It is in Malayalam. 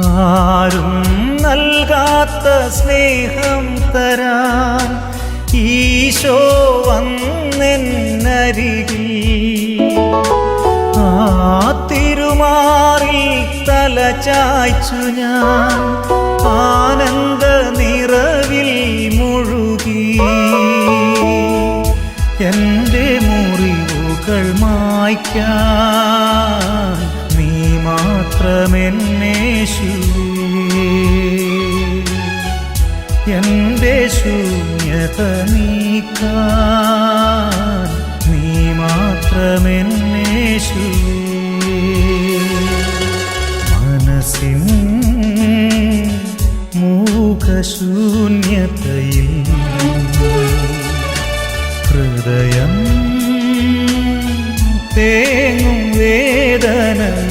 ആരും നൽകാത്ത സ്നേഹം തരാൻ ഈശോ വന്നെന്നരികിൽ. ആ തിരുമാറിൽ തല ചായ്ച്ചു ഞാൻ ആനന്ദ നിറവിൽ മുഴുകി. എന്റെ മുറിവുകൾ മായ്ക്കാൻ മാത്രമെന്നേശുവേ എന്റെ ശൂന്യത നീക്കാൻ നീ മാത്രമെന്നേശുവേ മനസ്സിൻ മൂകശൂന്യതയിൽ ഹൃദയം തേങ്ങും വേദനയിൽ